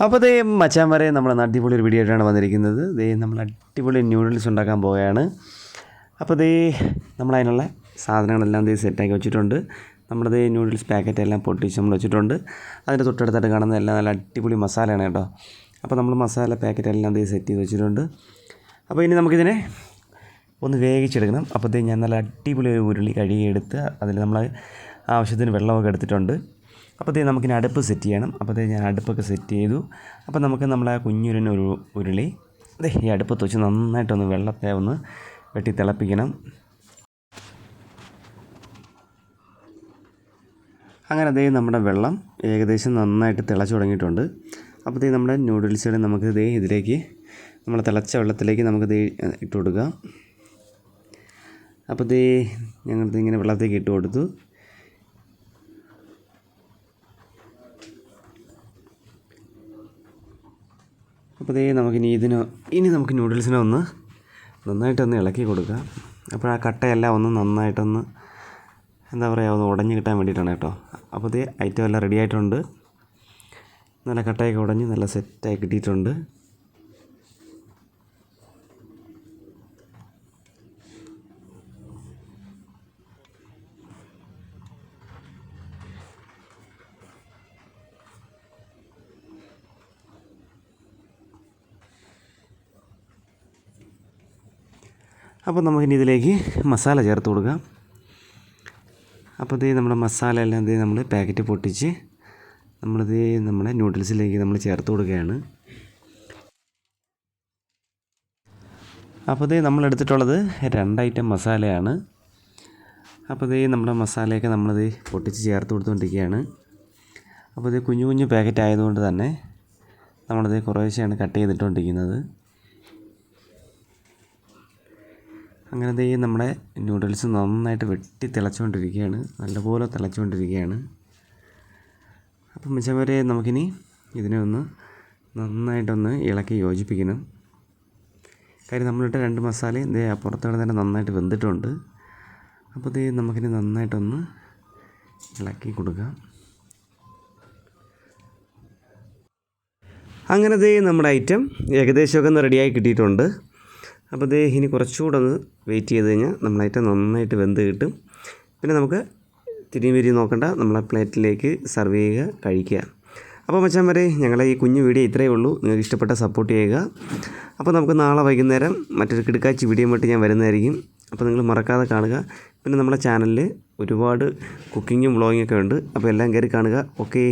അപ്പോൾ ദേ മച്ചാൻ വരെ നമ്മൾ അടിപൊളി ഒരു വീഡിയോ ആയിട്ടാണ് വന്നിരിക്കുന്നത്. ദേ നമ്മൾ അടിപൊളി ന്യൂഡിൽസ് ഉണ്ടാക്കാൻ പോവുകയാണ്. അപ്പോൾ ദേ നമ്മൾ അതിനുള്ള സാധനങ്ങളെല്ലാം ദേ സെറ്റാക്കി വെച്ചിട്ടുണ്ട്. നമ്മുടെ ദേ ന്യൂഡിൽസ് പാക്കറ്റ് എല്ലാം പൊട്ടിച്ച് നമ്മൾ വെച്ചിട്ടുണ്ട്. അതിന്റെ തൊട്ടടുത്തായിട്ട് കാണുന്ന എല്ലാം നല്ല അടിപൊളി മസാലയാണ് കേട്ടോ. അപ്പോൾ നമ്മൾ മസാല പാക്കറ്റ് എല്ലാം ദേ സെറ്റ് ചെയ്ത് വെച്ചിട്ടുണ്ട്. അപ്പോൾ ഇനി നമുക്കിതിനെ ഒന്ന് വേവിച്ചെടുക്കണം. അപ്പോഴത്തേക്ക് ഞാൻ നല്ല അടിപൊളി ഒരു ഉരുളി കഴുകിയെടുത്ത് അതിൽ നമ്മൾ ആവശ്യത്തിന് വെള്ളമൊക്കെ എടുത്തിട്ടുണ്ട്. അപ്പോഴത്തേക്ക് നമുക്കിനി അടുപ്പ് സെറ്റ് ചെയ്യണം. അപ്പോഴത്തേക്ക് ഞാൻ അടുപ്പൊക്കെ സെറ്റ് ചെയ്തു. അപ്പോൾ നമുക്ക് നമ്മളെ കുഞ്ഞുരുന്ന ഒരു ഉരുളി. അതെ ഈ അടുപ്പത്ത് വെച്ച് നന്നായിട്ടൊന്ന് വെള്ളത്തെ ഒന്ന് വെട്ടി തിളപ്പിക്കണം. അങ്ങനെ അതേ നമ്മുടെ വെള്ളം ഏകദേശം നന്നായിട്ട് തിളച്ചു തുടങ്ങിയിട്ടുണ്ട്. അപ്പോഴത്തേക്ക് നമ്മുടെ നൂഡിൽസുകൾ നമുക്ക് ഇതേ ഇതിലേക്ക് നമ്മൾ തിളച്ച വെള്ളത്തിലേക്ക് നമുക്ക് ദേ ഇട്ട് കൊടുക്കാം. അപ്പോൾ ഞങ്ങളിത് ഇങ്ങനെ വെള്ളത്തേക്ക് ഇട്ട് കൊടുത്തു. അപ്പോൾ ദേ നമുക്കിനി ഇതിന് ഇനി നമുക്ക് നൂഡിൽസിനെ ഒന്ന് നന്നായിട്ടൊന്ന് ഇളക്കി കൊടുക്കുക അപ്പോൾ ആ കട്ടയെല്ലാം ഒന്ന് നന്നായിട്ടൊന്ന് എന്താ പറയുക ഒന്ന് ഉടഞ്ഞ് കിട്ടാൻ വേണ്ടിയിട്ടാണ് കേട്ടോ. അപ്പോൾ ദേ ഐറ്റം എല്ലാം റെഡി ആയിട്ടുണ്ട്. നല്ല കട്ടയൊക്കെ ഉടഞ്ഞ് നല്ല സെറ്റായി കിട്ടിയിട്ടുണ്ട്. അപ്പോൾ നമുക്കിനി ഇതിലേക്ക് മസാല ചേർത്ത് കൊടുക്കാം. അപ്പോൾ ഇത് നമ്മുടെ മസാല എല്ലാം ഇത് നമ്മൾ പാക്കറ്റ് പൊട്ടിച്ച് നമ്മളിത് നമ്മുടെ നൂഡിൽസിലേക്ക് നമ്മൾ ചേർത്ത് കൊടുക്കുകയാണ്. അപ്പോൾ ഇത് നമ്മൾ എടുത്തിട്ടുള്ളത് രണ്ട് ഐറ്റം മസാലയാണ്. അപ്പോൾ ഇത് നമ്മുടെ മസാലയൊക്കെ നമ്മളിത് പൊട്ടിച്ച് ചേർത്ത് കൊടുത്തുകൊണ്ടിരിക്കുകയാണ് അപ്പോൾ ഇത് കുഞ്ഞു കുഞ്ഞു പാക്കറ്റ് ആയതുകൊണ്ട് തന്നെ നമ്മളിത് കുറേശ്ശെയാണ് കട്ട് ചെയ്തിട്ടുകൊണ്ടിരിക്കുന്നത് അങ്ങനെ ദേ നമ്മുടെ നൂഡിൽസ് നന്നായിട്ട് വെട്ടി തിളച്ചുകൊണ്ടിരിക്കുകയാണ്. നല്ലപോലെ തിളച്ചുകൊണ്ടിരിക്കുകയാണ്. അപ്പം മിച്ചവരെ നമുക്കിനി ഇതിനെ ഒന്ന് നന്നായിട്ടൊന്ന് ഇളക്കി യോജിപ്പിക്കണം. കാര്യം നമ്മളിട്ട് രണ്ട് മസാലയും ദേ അപ്പുറത്തോടെ തന്നെ നന്നായിട്ട് വെന്തിട്ടുണ്ട്. അപ്പോൾ ദേ നമുക്കിനി നന്നായിട്ടൊന്ന് ഇളക്കി കൊടുക്കാം. അങ്ങനെ ദേ നമ്മുടെ ഐറ്റം ഏകദേശമൊക്കെ ഒന്ന് റെഡിയായി കിട്ടിയിട്ടുണ്ട്. അപ്പോൾ ദേ ഇനി കുറച്ചുകൂടെ ഒന്ന് വെയിറ്റ് ചെയ്ത് കഴിഞ്ഞാൽ നമ്മളായിട്ട് നന്നായിട്ട് വെന്ത് കിട്ടും. പിന്നെ നമുക്ക് തിരിയും വിരിയും നോക്കണ്ട നമ്മളെ പ്ലേറ്റിലേക്ക് സെർവ് ചെയ്യുക കഴിക്കുക. അപ്പോൾ മച്ചാൻ വരെ ഞങ്ങളെ ഈ കുഞ്ഞു വീഡിയോ ഇത്രയേ ഉള്ളൂ. നിങ്ങൾക്ക് ഇഷ്ടപ്പെട്ട സപ്പോർട്ട് ചെയ്യുക. അപ്പോൾ നമുക്ക് നാളെ വൈകുന്നേരം മറ്റൊരു കിടക്കാച്ചി വീഡിയോ ആയിട്ട് ഞാൻ വരുന്നതായിരിക്കും. അപ്പോൾ നിങ്ങൾ മറക്കാതെ കാണുക. പിന്നെ നമ്മുടെ ചാനലിൽ ഒരുപാട് കുക്കിങ്ങും വ്ളോഗിങ്ങൊക്കെ ഉണ്ട്. അപ്പോൾ എല്ലാം കയറി കാണുക. ഓക്കേ